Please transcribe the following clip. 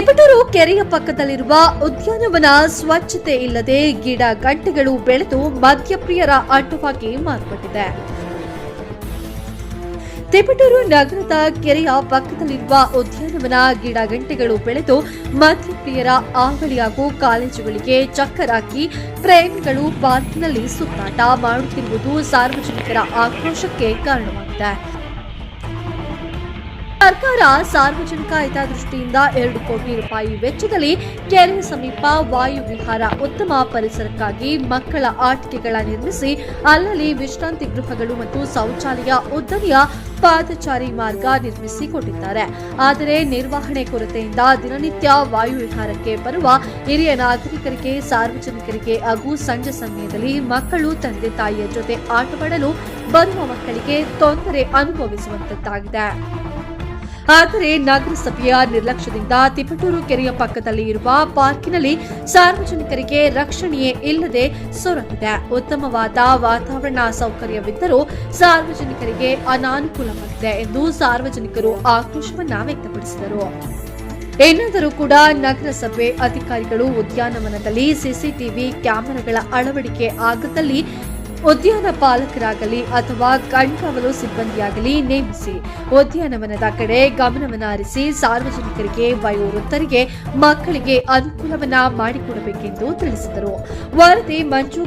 ತಿಪಟೂರು ಕೆರೆಯ ಪಕ್ಕದಲ್ಲಿರುವ ಉದ್ಯಾನವನ ಸ್ವಚ್ಛತೆ ಇಲ್ಲದೆ ಗಿಡ ಗಂಟೆಗಳು ಬೆಳೆದು ಮದ್ಯಪ್ರಿಯರ ಅಡ್ಡವಾಗಿ ಮಾರ್ಪಟ್ಟಿದೆ. ತಿಪಟೂರು ನಗರದ ಕೆರೆಯ ಪಕ್ಕದಲ್ಲಿರುವ ಉದ್ಯಾನವನ ಗಿಡ ಗಂಟೆಗಳು ಬೆಳೆದು ಮಧ್ಯಪ್ರಿಯರ ಆವಳಿ ಹಾಗೂ ಕಾಲೇಜುಗಳಿಗೆ ಚಕ್ಕರ್ ಹಾಕಿ ಪ್ರೇಮಿಗಳು ಪಾರ್ಕ್ನಲ್ಲಿ ಸುತ್ತಾಟ ಮಾಡುತ್ತಿರುವುದು ಸಾರ್ವಜನಿಕರ ಆಕ್ರೋಶಕ್ಕೆ ಕಾರಣವಾಗಿದೆ. ಸರ್ಕಾರ ಸಾರ್ವಜನಿಕ ಹಿತದೃಷ್ಟಿಯಿಂದ ಎರಡು ಕೋಟಿ ರೂಪಾಯಿ ವೆಚ್ಚದಲ್ಲಿ ಕೆರೆ ಸಮೀಪ ವಾಯು ವಿಹಾರ ಉತ್ತಮ ಪರಿಸರಕ್ಕಾಗಿ ಮಕ್ಕಳ ಆಟಿಕೆಗಳ ನಿರ್ಮಿಸಿ, ಅಲ್ಲಲ್ಲಿ ವಿಶ್ರಾಂತಿ ಗೃಹಗಳು ಮತ್ತು ಶೌಚಾಲಯ ಉದ್ದನೆಯ ಪಾದಚಾರಿ ಮಾರ್ಗ ನಿರ್ಮಿಸಿ ಕೊಟ್ಟಿದ್ದಾರೆ ಆದರೆ ನಿರ್ವಹಣೆ ಕೊರತೆಯಿಂದ ದಿನನಿತ್ಯ ವಾಯು ವಿಹಾರಕ್ಕೆ ಬರುವ ಹಿರಿಯ ನಾಗರಿಕರಿಗೆ, ಸಾರ್ವಜನಿಕರಿಗೆ ಹಾಗೂ ಸಂಜೆ ಸಮಯದಲ್ಲಿ ಮಕ್ಕಳು, ತಂದೆ, ತಾಯಿಯ ಜೊತೆ ಆಟವಾಡಲು ಬರುವ ಮಕ್ಕಳಿಗೆ ತೊಂದರೆ ಅನುಭವಿಸುವಂತಾಗಿದೆ ಆದರೆ ನಗರಸಭೆಯ ನಿರ್ಲಕ್ಷ್ಯದಿಂದ ತಿಪಟೂರು ಕೆರೆಯ ಪಕ್ಕದಲ್ಲಿ ಇರುವ ಪಾರ್ಕಿನಲ್ಲಿ ಸಾರ್ವಜನಿಕರಿಗೆ ರಕ್ಷಣೆಯೇ ಇಲ್ಲದೆ ಸೊರಗಿದೆ. ಉತ್ತಮವಾದ ವಾತಾವರಣ ಸೌಕರ್ಯವಿದ್ದರೂ ಸಾರ್ವಜನಿಕರಿಗೆ ಅನಾನುಕೂಲವಾಗಿದೆ ಎಂದು ಸಾರ್ವಜನಿಕರು ಆಕ್ರೋಶವನ್ನ ವ್ಯಕ್ತಪಡಿಸಿದರು. ಏನಾದರೂ ಕೂಡ ನಗರಸಭೆ ಅಧಿಕಾರಿಗಳು ಉದ್ಯಾನವನದಲ್ಲಿ ಸಿಸಿಟಿವಿ ಕ್ಯಾಮೆರಾಗಳ ಅಳವಡಿಕೆ ಆಗದಲ್ಲಿ ಉದ್ಯಾನ ಪಾಲಕರಾಗಲಿ ಅಥವಾ ಕಣ್ಕಾವಲು ಸಿಬ್ಬಂದಿಯಾಗಲಿ ನೇಮಿಸಿ ಉದ್ಯಾನವನದ ಕಡೆ ಗಮನವನ್ನು ಹರಿಸಿ ಸಾರ್ವಜನಿಕರಿಗೆ ವಯೋವೃತ್ತರಿಗೆ ಮಕ್ಕಳಿಗೆ ಅನುಕೂಲವನ್ನ ಮಾಡಿಕೊಡಬೇಕೆಂದು ತಿಳಿಸಿದರು. ವರದಿ ಮಂಜು